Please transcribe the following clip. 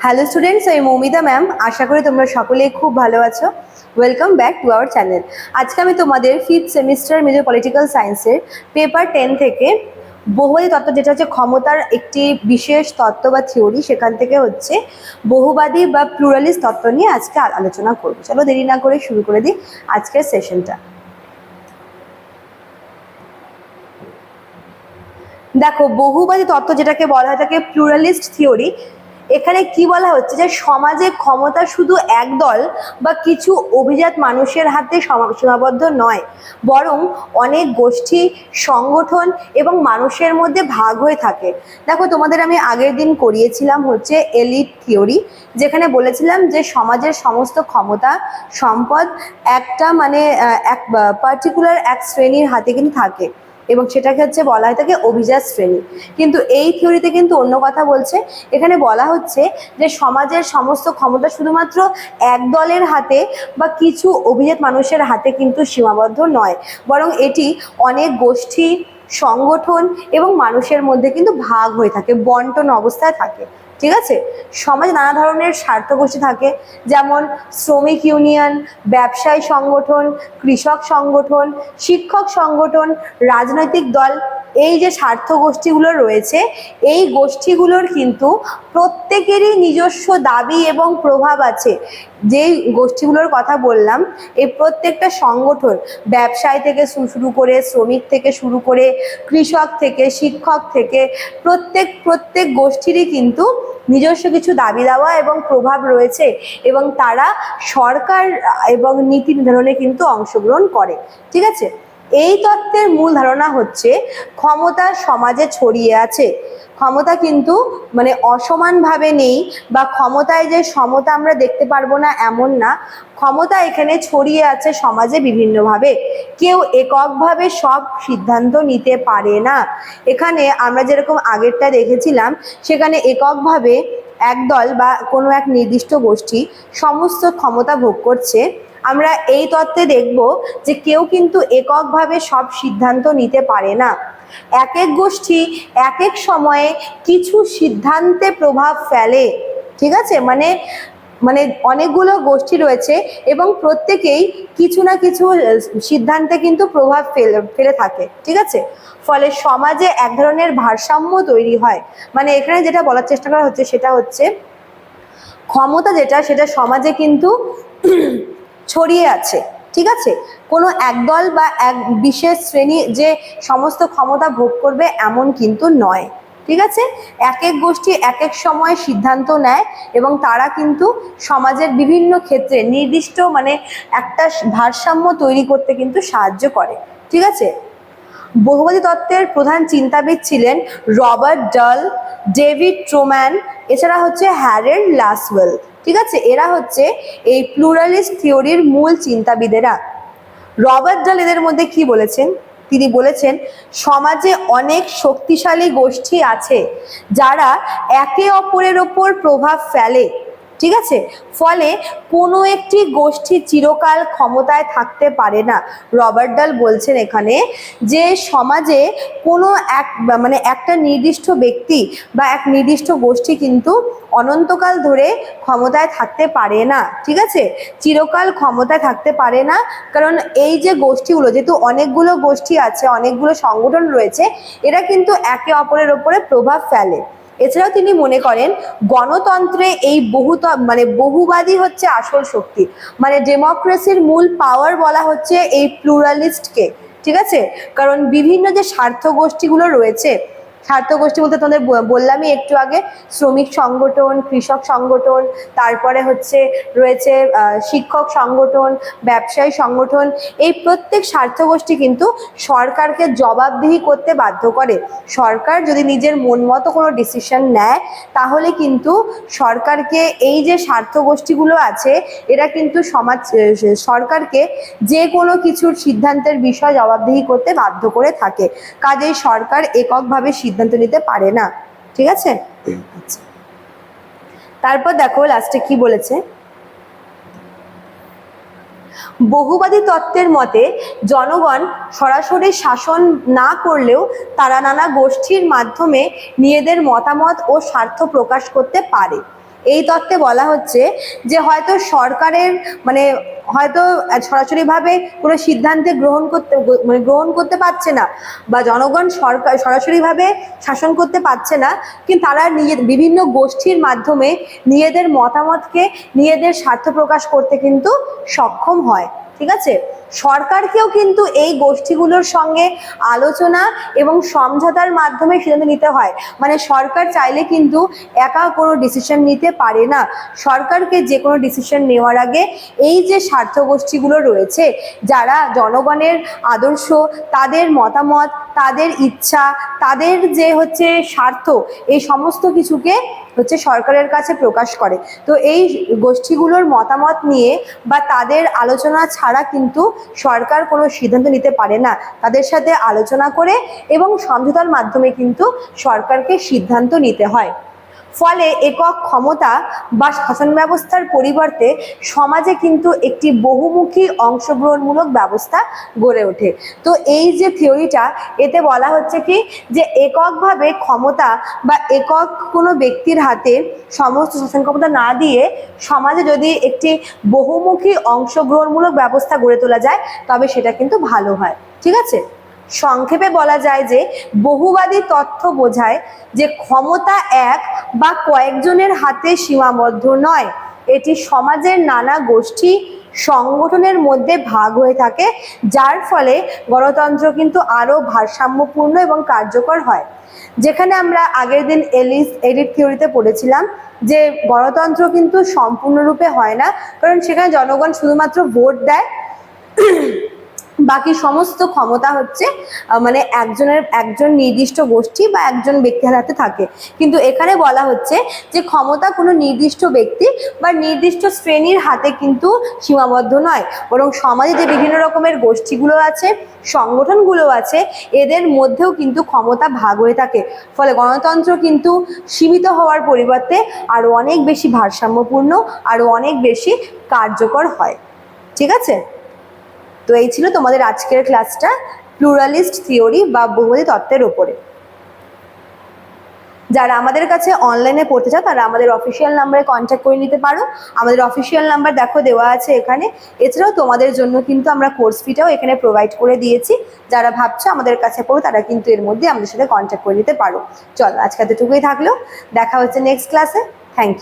Hello students আমি Moumita ma'am আশা করি তোমরা সকলেই খুব ভালো আছো। Welcome back to our channel আজকে আমি তোমাদের ফিফথ সেমিস্টার মেজর পলিটিক্যাল সায়েন্সের পেপার টেন থেকে বহুবাদী তত্ত্ব, যেটা হচ্ছে ক্ষমতার একটি বিশেষ তত্ত্ব বা থিওরি সেখান থেকে হচ্ছে বহুবাদী বা প্লুরালিস্ট তত্ত্ব নিয়ে আজকে আলোচনা করব। চলো দেরি না করে শুরু করে দিই আজকের সেশনটা দেখো, বহুবাদী তত্ত্ব যেটাকে বলা হয় তাকে প্লুরালিস্ট থিওরি এখানে কি বলা হচ্ছে যে সমাজে ক্ষমতা শুধু একদল বা কিছু অভিজাত মানুষের হাতে সীমাবদ্ধ নয়, বরং অনেক গোষ্ঠী, সংগঠন এবং মানুষের মধ্যে ভাগ হয়ে থাকে। দেখো, তোমাদের আমি আগের দিন করিয়েছিলাম হচ্ছে এলিট থিওরি যেখানে বলেছিলাম যে সমাজের সমস্ত ক্ষমতা, সম্পদ একটা মানে এক পার্টিকুলার এক শ্রেণির হাতে কিন্তু থাকে। এবং সেটাকে হচ্ছে বলা হয় থাকে অভিজাত শ্রেণি। কিন্তু এই থিওরিতে কিন্তু অন্য কথা বলছে। এখানে বলা হচ্ছে যে সমাজের সমস্ত ক্ষমতা শুধুমাত্র এক দলের হাতে বা কিছু অভিজাত মানুষের হাতে কিন্তু সীমাবদ্ধ নয়। বরং এটি অনেক গোষ্ঠী, সংগঠন এবং মানুষের মধ্যে কিন্তু ভাগ হয়ে থাকে, বন্টন অবস্থায় থাকে। ঠিক আছে? সমাজে নানা ধরনের স্বার্থ গোষ্ঠী থাকে, যেমন শ্রমিক ইউনিয়ন, ব্যবসায়ী সংগঠন, কৃষক সংগঠন, শিক্ষক সংগঠন, রাজনৈতিক দল, এই যে স্বার্থ গোষ্ঠীগুলো রয়েছে, এই গোষ্ঠীগুলোর কিন্তু প্রত্যেকেরই নিজস্ব দাবি এবং প্রভাব আছে। যেই গোষ্ঠীগুলোর কথা বললাম, এই প্রত্যেকটা সংগঠন ব্যবসায় থেকে শুরু করে শ্রমিক থেকে শুরু করে কৃষক থেকে, শিক্ষক থেকে, প্রত্যেক প্রত্যেক গোষ্ঠীরই কিন্তু নিজস্ব কিছু দাবি দাওয়া এবং প্রভাব রয়েছে এবং তারা সরকার এবং নীতি নির্ধারণে কিন্তু অংশগ্রহণ করে, ঠিক আছে? এই তত্ত্বের মূল ধারণা হচ্ছে ক্ষমতা সমাজে ছড়িয়ে আছে। ক্ষমতা কিন্তু মানে অসমানভাবে নেই বা ক্ষমতায় যে সমতা আমরা দেখতে পারব না এমন না। ক্ষমতা এখানে ছড়িয়ে আছে সমাজে বিভিন্নভাবে। কেউ এককভাবে সব সিদ্ধান্ত নিতে পারে না। এখানে আমরা যেরকম আগেরটা দেখেছিলাম, সেখানে এককভাবে একদল বা কোনো এক নির্দিষ্ট গোষ্ঠী সমস্ত ক্ষমতা ভোগ করছে। আমরা এই তত্ত্বে দেখব যে কেউ কিন্তু এককভাবে সব সিদ্ধান্ত নিতে পারে না। এক এক গোষ্ঠী, এক এক সময়ে কিছু সিদ্ধান্তে প্রভাব ফেলে। ঠিক আছে? মানে মানে অনেকগুলো গোষ্ঠী রয়েছে এবং প্রত্যেকেই কিছু না কিছু সিদ্ধান্তে কিন্তু প্রভাব ফেলে ফেলে থাকে। ঠিক আছে? ফলে সমাজে এক ধরনের ভারসাম্য তৈরি হয়। মানে এখানে যেটা বলার চেষ্টা করা হচ্ছে সেটা হচ্ছে, ক্ষমতা যেটা, সেটা সমাজে কিন্তু ছড়িয়ে আছে, ঠিক আছে? কোনো একদল বা এক বিশেষ শ্রেণি যে সমস্ত ক্ষমতা ভোগ করবে এমন কিন্তু নয়, ঠিক আছে? এক এক গোষ্ঠী এক এক সময় সিদ্ধান্ত নেয় এবং তারা কিন্তু সমাজের বিভিন্ন ক্ষেত্রে নির্দিষ্ট মানে একটা ভারসাম্য তৈরি করতে কিন্তু সাহায্য করে, ঠিক আছে? বহুবাদী তত্ত্বের প্রধান চিন্তাবিদ ছিলেন রবার্ট ডাল, ডেভিড ট্রোম্যান, এছাড়া হচ্ছে হ্যারেল্ড লাসওয়েল। ঠিক আছে? এরা হচ্ছে এই প্লুরালিস্ট থিওরির মূল চিন্তাবিদেরা। রবার্ট ডাল এদের মধ্যে কি বলেছেন? তিনি বলেছেন, সমাজে অনেক শক্তিশালী গোষ্ঠী আছে যারা একে অপরের ওপর প্রভাব ফেলে। ঠিক আছে? ফলে কোনো একটি গোষ্ঠী চিরকাল ক্ষমতায় থাকতে পারে না। রবার্ট ডাল বলছেন এখানে যে সমাজে কোনো এক মানে একটা নির্দিষ্ট ব্যক্তি বা এক নির্দিষ্ট গোষ্ঠী কিন্তু অনন্তকাল ধরে ক্ষমতায় থাকতে পারে না। ঠিক আছে? চিরকাল ক্ষমতায় থাকতে পারে না। কারণ এই যে গোষ্ঠীগুলো, যেহেতু অনেকগুলো গোষ্ঠী আছে, অনেকগুলো সংগঠন রয়েছে, এরা কিন্তু একে অপরের ওপরে প্রভাব ফেলে। এছাড়াও তিনি মনে করেন, গণতন্ত্রে এই বহু মানে বহুবাদী হচ্ছে আসল শক্তি। মানে ডেমোক্রেসির মূল পাওয়ার বলা হচ্ছে এই প্লুরালিস্টকে ঠিক আছে? কারণ বিভিন্ন যে স্বার্থ গোষ্ঠীগুলো রয়েছে স্বার্থ গোষ্ঠী বলতে তোমাদের বললামই একটু আগে, শ্রমিক সংগঠন, কৃষক সংগঠন, তারপরে হচ্ছে রয়েছে শিক্ষক সংগঠন, ব্যবসায়ী সংগঠন, এই প্রত্যেক স্বার্থ গোষ্ঠী কিন্তু সরকারকে জবাবদিহি করতে বাধ্য করে। সরকার যদি নিজের মন মতো কোনো ডিসিশন নেয়, তাহলে কিন্তু সরকারকে এই যে স্বার্থ গোষ্ঠীগুলো আছে, এরা কিন্তু সমাজ সরকারকে যে কোনো কিছুর সিদ্ধান্তের বিষয় জবাবদিহি করতে বাধ্য করে থাকে। কাজেই সরকার এককভাবে নিতে পারে না, ঠিক আছে। তারপর দেখো লাস্টে কি বলেছে বহুবাদী তত্ত্বের মতে, জনগণ সরাসরি শাসন না করলেও তারা নানা গোষ্ঠীর মাধ্যমে নিজেদের মতামত ও স্বার্থ প্রকাশ করতে পারে এই তত্ত্বে বলা হচ্ছে যে হয়তো সরকারের মানে হয়তো সরাসরিভাবে কোনো সিদ্ধান্তে গ্রহণ করতে মানে গ্রহণ করতে পারছে না বা জনগণ সরকার, সরাসরিভাবে শাসন করতে পারছে না, কিন্তু তারা নিজের বিভিন্ন গোষ্ঠীর মাধ্যমে নিজেদের মতামতকে, নিজেদের স্বার্থ প্রকাশ করতে কিন্তু সক্ষম হয়। ঠিক আছে? সরকারকেও কিন্তু এই গোষ্ঠীগুলোর সঙ্গে আলোচনা এবং সমঝোতার মাধ্যমে সিদ্ধান্ত নিতে হয়। মানে সরকার চাইলে কিন্তু একা কোনো ডিসিশন নিতে পারে না। সরকারকে যে কোনো ডিসিশন নেওয়ার আগে এই যে স্বার্থ গোষ্ঠীগুলো রয়েছে, যারা জনগণের আদর্শ, তাদের মতামত, তাদের ইচ্ছা, তাদের যে হচ্ছে স্বার্থ, এই সমস্ত কিছুকে হচ্ছে সরকারের কাছে প্রকাশ করে। তো এই গোষ্ঠীগুলোর মতামত নিয়ে বা তাদের আলোচনা ছাড়া কিন্তু সরকার কোনো সিদ্ধান্ত নিতে পারে না। তাদের সাথে আলোচনা করে এবং সমঝোতার মাধ্যমে কিন্তু সরকারকে সিদ্ধান্ত নিতে হয়। ফলে একক ক্ষমতা বা শাসন ব্যবস্থার পরিবর্তে সমাজে কিন্তু একটি বহুমুখী অংশগ্রহণমূলক ব্যবস্থা গড়ে ওঠে। তো এই যে থিওরিটা, এতে বলা হচ্ছে কি যে এককভাবে ক্ষমতা বা একক কোনো ব্যক্তির হাতে সমস্ত শাসন ক্ষমতা না দিয়ে সমাজে যদি একটি বহুমুখী অংশগ্রহণমূলক ব্যবস্থা গড়ে তোলা যায়, তবে সেটা কিন্তু ভালো হয়। ঠিক আছে? সংক্ষেপে বলা যায় যে বহুবাদী তথ্য বোঝায় যে ক্ষমতা এক বা কয়েকজনের হাতে সীমাবদ্ধ নয়। এটি সমাজের নানা গোষ্ঠী সংগঠনের মধ্যে ভাগ হয়ে থাকে, যার ফলে গণতন্ত্র কিন্তু আরও ভারসাম্যপূর্ণ এবং কার্যকর হয়। যেখানে আমরা আগের দিন এলিস এডিট থিওরিতে পড়েছিলাম যে গণতন্ত্র কিন্তু সম্পূর্ণরূপে হয় না, কারণ সেখানে জনগণ শুধুমাত্র ভোট দেয়। বাকি সমস্ত ক্ষমতা হচ্ছে মানে একজনের, একজন নির্দিষ্ট গোষ্ঠী বা একজন ব্যক্তির হাতে থাকে। কিন্তু এখানে বলা হচ্ছে যে ক্ষমতা কোনো নির্দিষ্ট ব্যক্তি বা নির্দিষ্ট শ্রেণির হাতে কিন্তু সীমাবদ্ধ নয়। বরং সমাজে যে বিভিন্ন রকমের গোষ্ঠীগুলো আছে, সংগঠনগুলো আছে, এদের মধ্যেও কিন্তু ক্ষমতা ভাগ হয়ে থাকে। ফলে গণতন্ত্র কিন্তু সীমিত হওয়ার পরিবর্তে আরও অনেক বেশি ভারসাম্যপূর্ণ আরও অনেক বেশি কার্যকর হয়। ঠিক আছে? তো এই ছিল তোমাদের আজকের ক্লাসটা প্লুরালিস্ট থিওরি বা বহুবাদী তত্ত্বের ওপরে যারা আমাদের কাছে অনলাইনে পড়তে চাও, তারা আমাদের অফিসিয়াল নাম্বারে কন্ট্যাক্ট করে নিতে পারো। আমাদের অফিসিয়াল নাম্বার দেখো দেওয়া আছে এখানে। এছাড়াও তোমাদের জন্য কিন্তু আমরা কোর্স ফিটাও এখানে প্রোভাইড করে দিয়েছি। যারা ভাবছ আমাদের কাছে পড়ো, তারা কিন্তু এর মধ্যে আমাদের সাথে কন্ট্যাক্ট করে নিতে পারো। চলো, আজকে এতটুকুই থাকল। দেখা হচ্ছে নেক্সট ক্লাসে থ্যাংক ইউ